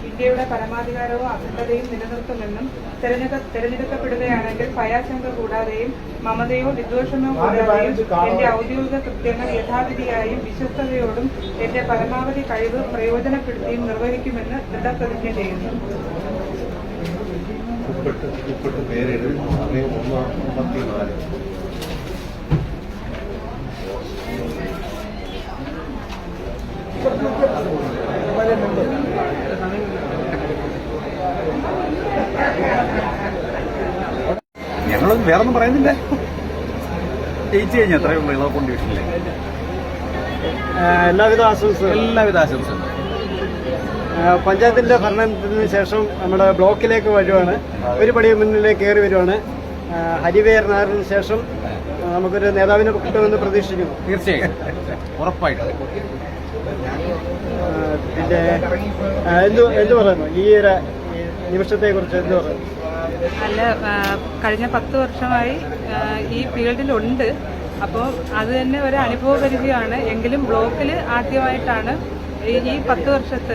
ഇന്ത്യയുടെ പരമാധികാരവും അഖണ്ഡതയും നിലനിർത്തുമെന്നും തെരഞ്ഞെടുക്ക തെരഞ്ഞെടുക്കപ്പെടുകയാണെങ്കിൽ ഭയാശങ്ക കൂടാതെയും മമതയോ വിദ്വേഷമോ കൂടാതെയും എന്റെ ഔദ്യോഗിക കൃത്യങ്ങൾ യഥാവിധിയായും വിശ്വസ്തയോടും എന്റെ പരമാവധി കഴിവ് പ്രയോജനപ്പെടുത്തിയും നിർവഹിക്കുമെന്ന് ദൃഢപ്രതിജ്ഞ ചെയ്യുന്നു. ഉപ്പിട്ട് വേറെ പേരിടും സമയം ഒന്ന് അമ്പത്തിനാല്. ഞങ്ങളൊന്നും വേറൊന്നും പറയുന്നില്ല. ജയിച്ചു കഴിഞ്ഞാൽ അത്രയേ ഉള്ളൂ ഇളവക്കൊണ്ട് ഡിവിഷനിലെ എല്ലാവിധ ആശംസ എല്ലാവിധ ആശംസകളും. പഞ്ചായത്തിന്റെ ഭരണത്തിന് ശേഷം നമ്മുടെ ബ്ലോക്കിലേക്ക് വരുവാണ്. ഒരു പടി മുന്നിലേക്ക് കയറി വരുവാണ്. നായറിന് ശേഷം നമുക്കൊരു നേതാവിനെ കിട്ടുമെന്ന് പ്രതീക്ഷിക്കുന്നു. തീർച്ചയായും. ഉറപ്പായിട്ടും. പിന്നെ എന്തു എന്ത് പറയുന്നു? ഈ ഒരു നിമിഷത്തെ കുറിച്ച് എന്ത് പറയുന്നു? അല്ല കഴിഞ്ഞ പത്ത് വർഷമായി ഈ ഫീൽഡിലുണ്ട്. അപ്പോൾ അത് തന്നെ ഒരു അനുഭവ പരിചയമാണ് എങ്കിലും ബ്ലോക്കിൽ ആദ്യമായിട്ടാണ് ഈ പത്ത് വർഷത്ത്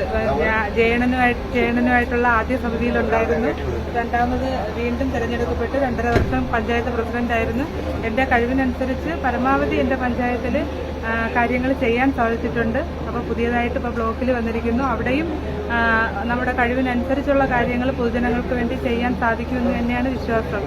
ജയണനുമായിട്ട് ജയണനുമായിട്ടുള്ള ആദ്യ സമിതിയിലുണ്ടായിരുന്നു. രണ്ടാമത് വീണ്ടും തിരഞ്ഞെടുക്കപ്പെട്ട്. രണ്ടര വർഷം പഞ്ചായത്ത് പ്രസിഡന്റായിരുന്നു എന്റെ കഴിവിനനുസരിച്ച് പരമാവധി എന്റെ പഞ്ചായത്തിൽ കാര്യങ്ങൾ ചെയ്യാൻ സാധിച്ചിട്ടുണ്ട്. അപ്പോൾ പുതിയതായിട്ട് ഇപ്പോൾ ബ്ലോക്കിൽ വന്നിരിക്കുന്നു. അവിടെയും നമ്മുടെ കഴിവിനനുസരിച്ചുള്ള കാര്യങ്ങൾ പൊതുജനങ്ങൾക്ക് വേണ്ടി ചെയ്യാൻ സാധിക്കുമെന്ന് തന്നെയാണ് വിശ്വാസം.